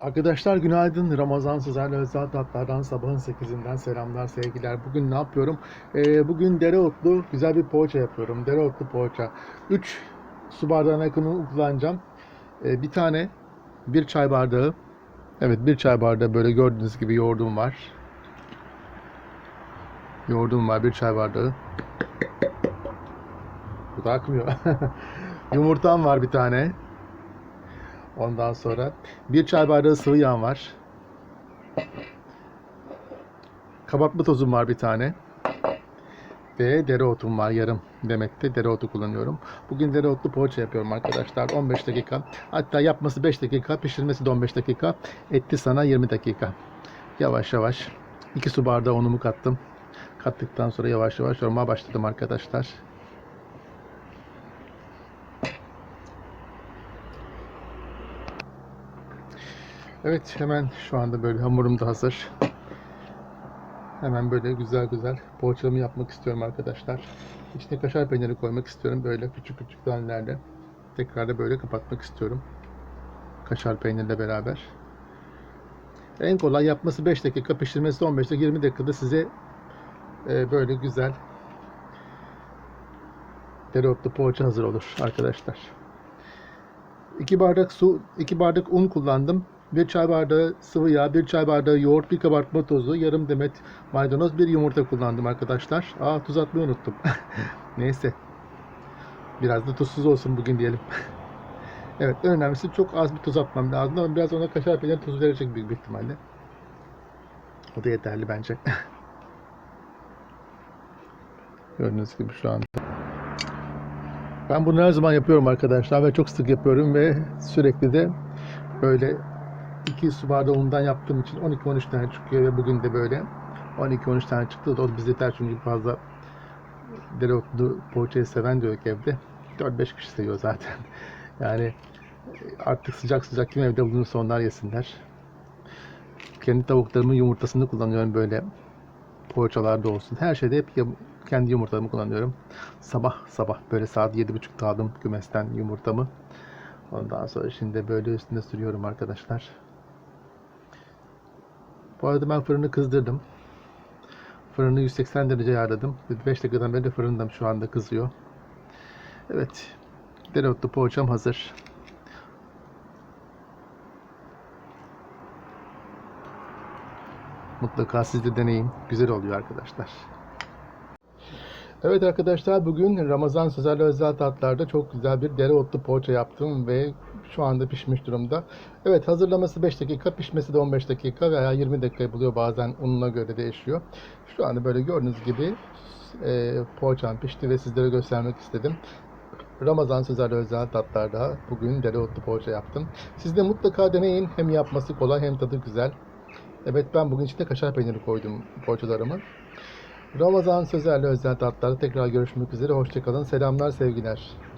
Arkadaşlar günaydın. Ramazan Sızar'la özel tatlardan sabahın 8'inden selamlar, sevgiler. Bugün ne yapıyorum? Ee, bugün dereotlu güzel bir poğaça yapıyorum. Dereotlu poğaça. 3 su bardağına yakın kullanacağım. Ee, bir tane, bir çay bardağı. Evet bir çay bardağı böyle gördüğünüz gibi yoğurdum var. Yoğurdum var, bir çay bardağı. Bu da akmıyor. Yumurtam var bir tane. Ondan sonra bir çay bardağı sıvı yağ var. Kabartma tozum var bir tane. Ve dereotum var yarım demekte dereotu kullanıyorum. Bugün dereotlu poğaça yapıyorum arkadaşlar. 15 dakika. Hatta yapması 5 dakika, pişirmesi de 15 dakika. Etti sana 20 dakika. Yavaş yavaş 2 su bardağı unumu kattım. Kattıktan sonra yavaş yavaş yormaya başladım arkadaşlar. Evet hemen şu anda böyle hamurum da hazır. Hemen böyle güzel güzel poğaçamı yapmak istiyorum arkadaşlar. İçine kaşar peyniri koymak istiyorum böyle küçük küçük tanelerle. Tekrar da böyle kapatmak istiyorum. Kaşar peynirle beraber. En kolay yapması 5 dakika, pişirmesi de 15 dakika, 20 dakikada size e, böyle güzel dereotlu poğaça hazır olur arkadaşlar. 2 bardak su, 2 bardak un kullandım. 1 çay bardağı sıvı yağ, 1 çay bardağı yoğurt, 1 kabartma tozu, yarım demet maydanoz, 1 yumurta kullandım arkadaşlar. Aa tuz atmayı unuttum. Neyse. Biraz da tuzsuz olsun bugün diyelim. evet en önemlisi çok az bir tuz atmam lazım ama biraz ona kaşar peynir tuzu verecek büyük bir ihtimalle. O da yeterli bence. Gördüğünüz gibi şu an. Ben bunu her zaman yapıyorum arkadaşlar ve çok sık yapıyorum ve sürekli de böyle 2 su bardağı undan yaptığım için 12-13 tane çıkıyor ve bugün de böyle 12-13 tane çıktı. O bize yeter çünkü fazla dereotlu poğaçayı seven de yok evde. 4-5 kişi seviyor zaten. Yani artık sıcak sıcak kim evde bulunursa onlar yesinler. Kendi tavuklarımın yumurtasını kullanıyorum böyle poğaçalarda olsun. Her şeyde hep kendi yumurtamı kullanıyorum. Sabah sabah böyle saat 7.30'da aldım kümesten yumurtamı. Ondan sonra şimdi böyle üstünde sürüyorum arkadaşlar. Bu arada ben fırını kızdırdım. Fırını 180 derece ayarladım. 5 dakikadan beri fırındam şu anda kızıyor. Evet. Dereotlu poğaçam hazır. Mutlaka siz de deneyin. Güzel oluyor arkadaşlar. Evet arkadaşlar bugün Ramazan Sözer'le özel tatlarda çok güzel bir dereotlu poğaça yaptım ve şu anda pişmiş durumda. Evet hazırlaması 5 dakika, pişmesi de 15 dakika veya 20 dakika buluyor bazen ununa göre değişiyor. Şu anda böyle gördüğünüz gibi e, poğaçam pişti ve sizlere göstermek istedim. Ramazan Sözer'le özel tatlarda bugün dereotlu poğaça yaptım. Siz de mutlaka deneyin. Hem yapması kolay hem tadı güzel. Evet ben bugün içine kaşar peyniri koydum poğaçalarımı. Ramazan Sözer'le özel tatlarda tekrar görüşmek üzere. Hoşçakalın. Selamlar, sevgiler.